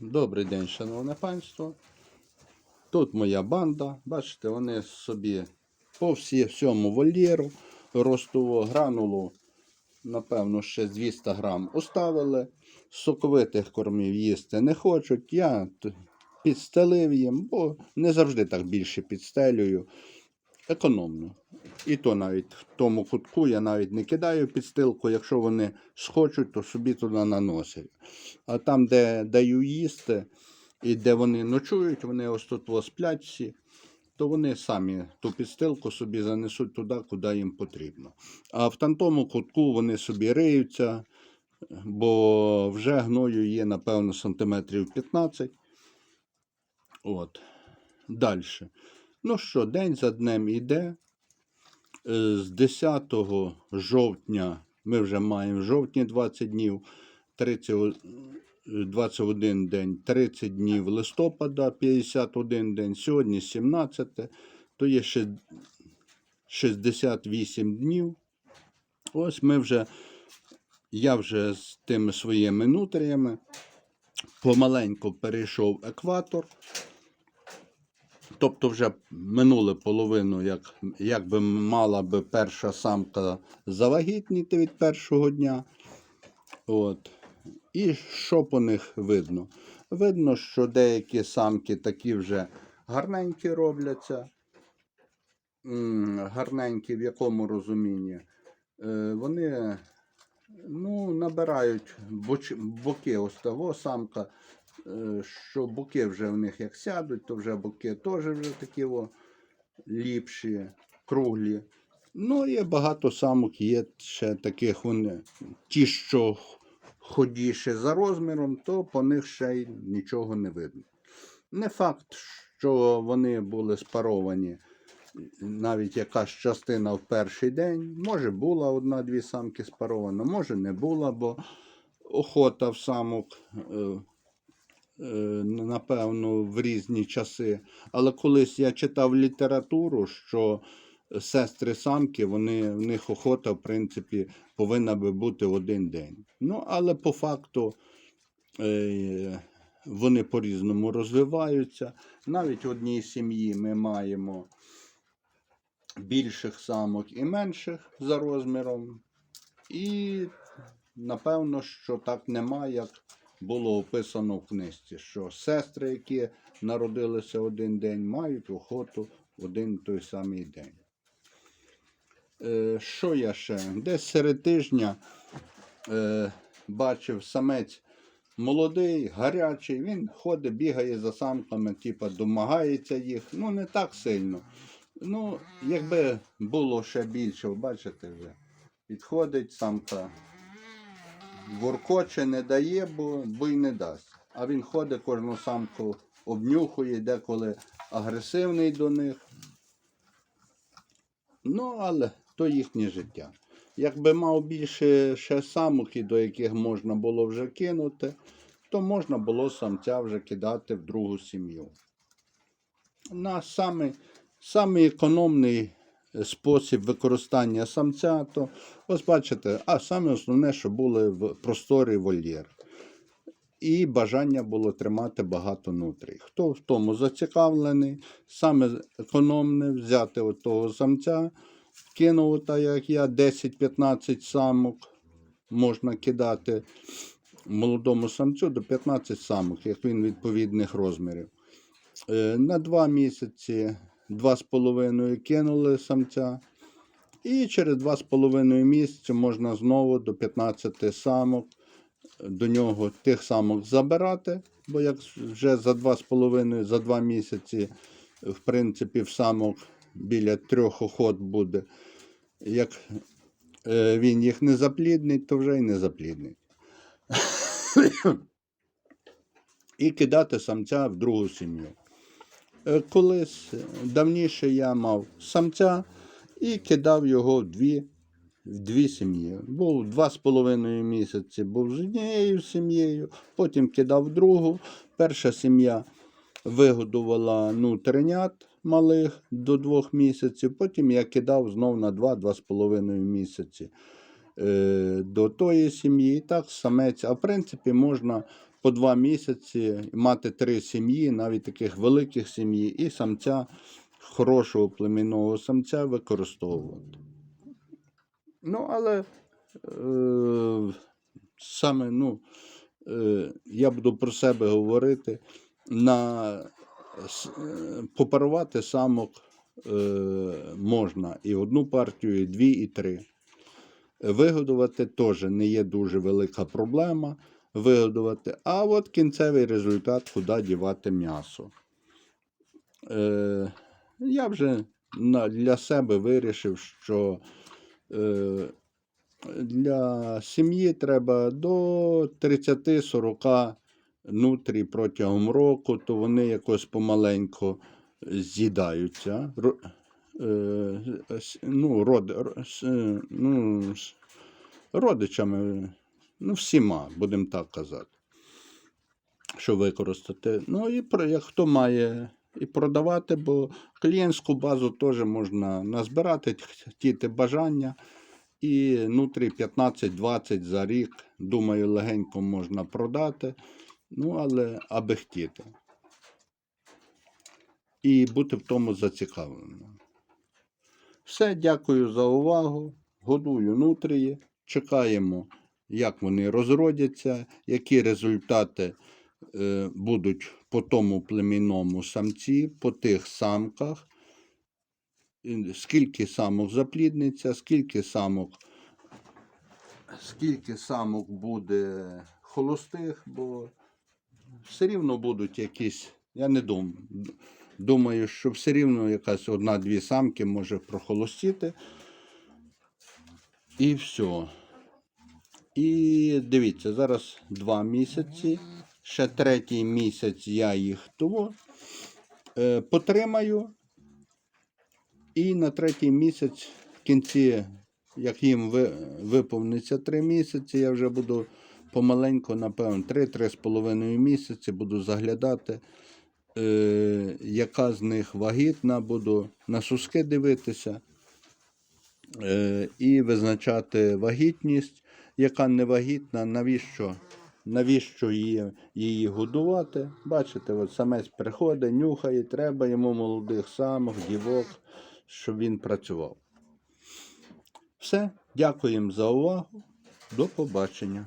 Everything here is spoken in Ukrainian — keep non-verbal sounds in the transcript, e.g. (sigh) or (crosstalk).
Добрий день, шановне панство. Тут моя банда. Бачите, вони собі по всьому вольєру ростову гранулу, напевно, ще 200 грам оставили. Соковитих кормів їсти не хочуть. Я підстелив їм, бо не завжди так більше підстелюю. Економно. І то навіть в тому кутку я навіть не кидаю підстилку. Якщо вони схочуть, то собі туди наносять. А там, де даю їсти, і де вони ночують, вони ось тут сплять всі, то вони самі ту підстилку собі занесуть туди, куди їм потрібно. А в тому кутку вони собі риються, бо вже гною є, напевно, сантиметрів 15. От. Далі. Ну що, день за днем іде. Е, З 10 жовтня ми вже маємо в жовтні 20 днів, 30, е, 21 день, 30 днів листопада, 51 день, сьогодні 17, то є ще 68 днів. Ось ми вже, я вже з тими своїми нутріями помаленьку перейшов екватор. Тобто вже минуле половину, як, як би мала би перша самка завагітніти від першого дня. От. І що по них видно? Видно, що деякі самки такі вже гарненькі робляться. Гарненькі в якому розумінні? Е, Вони ну, набирають боки ось того самка, що боки вже в них як сядуть, то вже боки теж вже такі о, ліпші, круглі. Ну, є багато самок, є ще таких вони, ті, що ходіші за розміром, то по них ще й нічого не видно. Не факт, що вони були спаровані навіть якась частина в перший день. Може була одна-дві самки спарована, може не була, бо охота в самок, е, е, напевно, в різні часи. Але колись я читав літературу, що сестри самки, вони, в них охота, в принципі, повинна би бути один день. Ну, але по факту. Е, вони по-різному розвиваються. Навіть в одній сім'ї ми маємо більших самок і менших за розміром. І напевно, що так немає, як було описано в книжці, що сестри, які народилися один день, мають охоту один той самий день. Е, що я ще? Десь серед тижня е, бачив самець молодий, гарячий, він ходить, бігає за самками, типа домагається їх. Ну, не так сильно. Ну, якби було ще більше, бачите вже. Підходить самка. Воркоче не дає, бо, й не дасть. А він ходить кожну самку обнюхує, деколи агресивний до них. Ну, але то їхнє життя. Якби мав більше ще самок, до яких можна було вже кинути, то можна було самця вже кидати в другу сім'ю. На самий, самий економний спосіб використання самця, то ось бачите, а саме основне, що були в просторі вольєр. І бажання було тримати багато нутрій. Хто в тому зацікавлений, саме економне взяти от того самця, кинув, так як я, 10-15 самок можна кидати молодому самцю до 15 самок, як він відповідних розмірів. Е, На 2 місяці, 2,5 кинули самця. І через 2,5 місяці можна знову до 15 самок до нього тих самок забирати, бо як вже за 2,5, за 2 місяці, в принципі, в самок біля трьох охот буде. Як е, він їх не запліднить, то вже й не запліднить. (coughs) І кидати самця в другу сім'ю. Е, Колись давніше я мав самця і кидав його в дві, в дві сім'ї. Був два з половиною місяці, був з однією сім'єю, потім кидав другу. Перша сім'я вигодувала ну, тренят малих до двох місяців, потім я кидав знов на два-два з половиною місяці. е, до тої сім'ї. І так самець. А в принципі, можна по два місяці мати три сім'ї, навіть таких великих сім'ї, і самця, хорошого племінного самця використовувати. Ну, але е, саме, ну, е, я буду про себе говорити. На е, попарувати самок е, можна і одну партію, і дві, і три. Вигодувати теж не є дуже велика проблема. Вигодувати, а от кінцевий результат, куди дівати м'ясо. Е, я вже для себе вирішив, що е, для сім'ї треба до 30-40 нутрій протягом року, то вони якось помаленько з'їдаються. Е, ну, ну, родичами, ну, всіма, будемо так казати. Що використати. Ну і як хто має і продавати, бо клієнтську базу теж можна назбирати, хотіти бажання. І нутрі 15-20 за рік, думаю, легенько можна продати. Ну, але аби хотіти. І бути в тому зацікавленим. Все, дякую за увагу. Годую нутрії. Чекаємо, як вони розродяться, які результати е, будуть по тому племінному самці, по тих самках. Скільки самок заплідниться, скільки самок, скільки самок буде холостих, бо все рівно будуть якісь, я не думаю. Думаю, що все рівно якась одна-дві самки може прохолостіти. І все. І дивіться, зараз два місяці. Ще третій місяць я їх того е, потримаю. І на третій місяць, в кінці, як їм ви- виповниться три місяці, я вже буду помаленьку, напевно, три-три з половиною місяці буду заглядати, е, яка з них вагітна, буду на суски дивитися е, і визначати вагітність, яка невагітна, навіщо, навіщо її, її годувати. Бачите, от самець приходить, нюхає, треба йому молодих самок, дівок, щоб він працював. Все, дякуємо за увагу. До побачення.